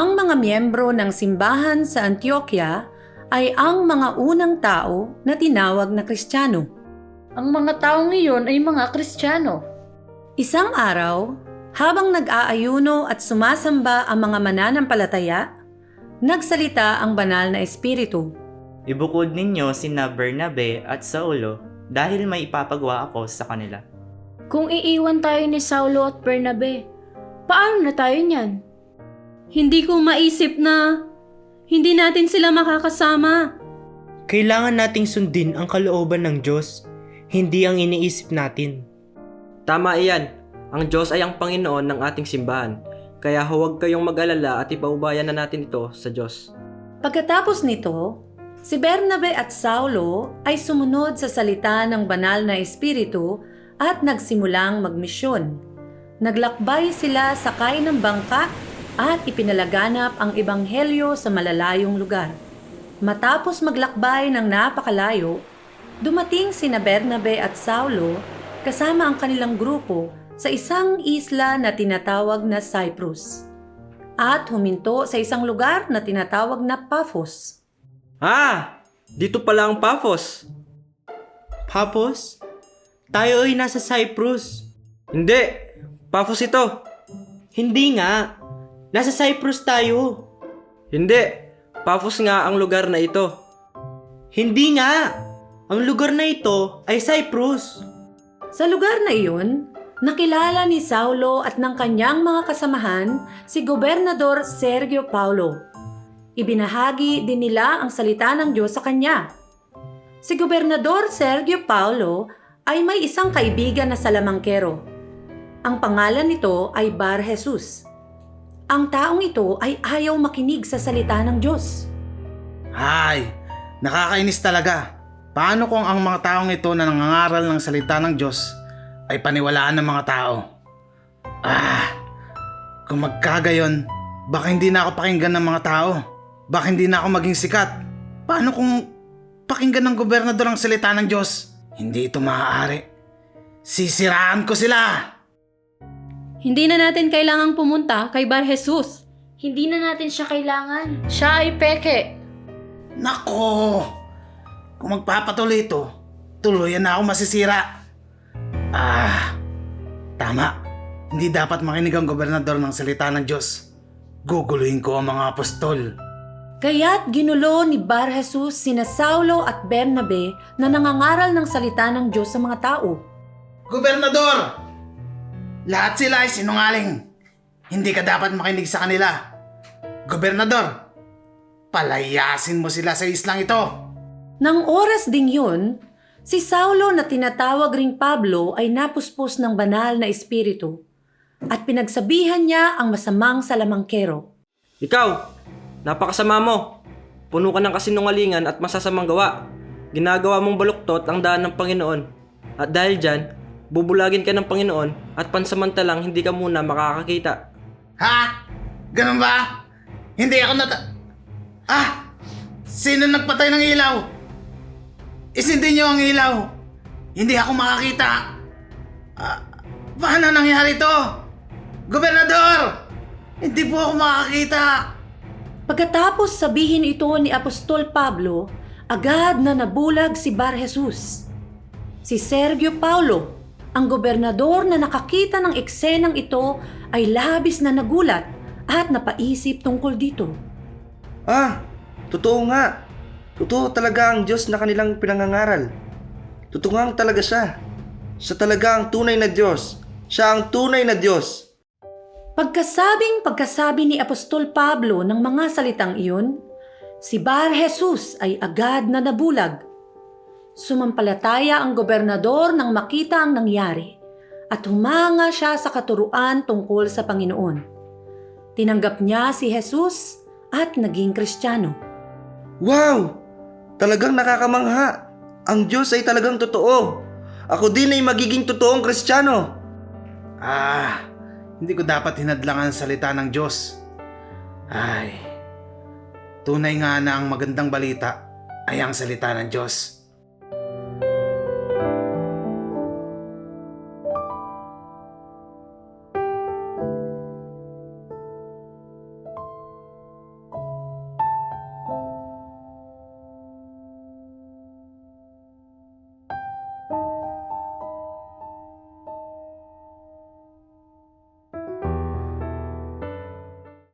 Ang mga miyembro ng simbahan sa Antioquia ay ang mga unang tao na tinawag na Kristiyano. Ang mga taong iyon ay mga Kristiyano. Isang araw, habang nag-aayuno at sumasamba ang mga mananampalataya, nagsalita ang banal na espiritu. Ibukod ninyo sina Bernabe at Saulo dahil may ipapagawa ako sa kanila. Kung iiwan tayo ni Saulo at Bernabe, paano na tayo niyan? Hindi ko maisip na hindi natin sila makakasama. Kailangan nating sundin ang kalooban ng Diyos, hindi ang iniisip natin. Tama iyan. Ang Diyos ay ang Panginoon ng ating simbahan. Kaya huwag kayong mag-alala at ipaubayan na natin ito sa Diyos. Pagkatapos nito, si Bernabe at Saulo ay sumunod sa salita ng banal na espiritu at nagsimulang magmisyon. Naglakbay sila sakay ng bangka at ipinalaganap ang ebanghelyo sa malalayong lugar. Matapos maglakbay ng napakalayo, dumating sina Bernabe at Saulo kasama ang kanilang grupo sa isang isla na tinatawag na Cyprus at huminto sa isang lugar na tinatawag na Paphos. Ah! Dito pala ang Paphos. Papos, tayo ay nasa Cyprus. Hindi! Paphos ito! Hindi nga, nasa Cyprus tayo. Hindi! Paphos nga ang lugar na ito. Hindi nga, ang lugar na ito ay Cyprus. Sa lugar na iyon, nakilala ni Saulo at ng kanyang mga kasamahan si Gobernador Sergio Paulo. Ibinahagi din nila ang salita ng Diyos sa kanya. Si Gobernador Sergio Paulo ay may isang kaibigan na salamangkero. Ang pangalan nito ay Bar Jesus. Ang taong ito ay ayaw makinig sa salita ng Diyos. Ay, nakakainis talaga. Paano kung ang mga taong ito na nangangaral ng salita ng Diyos ay paniwalaan ng mga tao? Ah, kung magkagayon, baka hindi na ako pakinggan ng mga tao. Baka hindi na ako maging sikat. Paano kung pakinggan ng gobernador ang salita ng Diyos? Hindi ito maaari. Sisiraan ko sila! Hindi na natin kailangang pumunta kay Bar Jesus. Hindi na natin siya kailangan. Siya ay peke. Nako! Kung magpapatuloy ito, tuluyan na ako masisira. Ah, tama. Hindi dapat makinig ang gobernador ng salita ng Diyos. Guguluhin ko ang mga apostol. Kaya't ginulo ni Bar Jesus sina Saulo at Bernabe na nangangaral ng salita ng Diyos sa mga tao. Gobernador! Lahat sila ay sinungaling. Hindi ka dapat makinig sa kanila. Gobernador, palayasin mo sila sa islang ito. Nang oras ding yun, si Saulo na tinatawag ring Pablo ay napuspos ng banal na espiritu at pinagsabihan niya ang masamang salamangkero. Ikaw! Napakasama mo! Puno ka ng kasinungalingan at masasamang gawa. Ginagawa mong baluktot ang daan ng Panginoon. At dahil dyan, bubulagin ka ng Panginoon at pansamantalang hindi ka muna makakakita. Ha? Ganun ba? Hindi ako nata... Ah! Sino nagpatay ng ilaw? Isindi niyo ang ilaw. Hindi ako makakita. Ah, paano nangyari to? Gobernador! Hindi po ako makakita. Pagkatapos sabihin ito ni Apostol Pablo, agad na nabulag si Bar Jesus. Si Sergio Paulo, ang gobernador na nakakita ng eksenang ito ay labis na nagulat at napaisip tungkol dito. Ah, totoo nga. Totoo talaga ang Diyos na kanilang pinangangaral. Totoo nga talaga siya. Siya talaga ang tunay na Diyos. Siya ang tunay na Diyos. Pagkasabing pagkasabi ni Apostol Pablo ng mga salitang iyon, si Bar Jesus ay agad na nabulag. Sumampalataya ang gobernador nang makita ang nangyari at humanga siya sa katuruan tungkol sa Panginoon. Tinanggap niya si Jesus at naging Kristiyano. Wow! Talagang nakakamangha. Ang Diyos ay talagang totoo. Ako din ay magiging totoong Kristiyano. Ah, hindi ko dapat hinadlangan ang salita ng Diyos. Ay, tunay nga na ang magandang balita ay ang salita ng Diyos.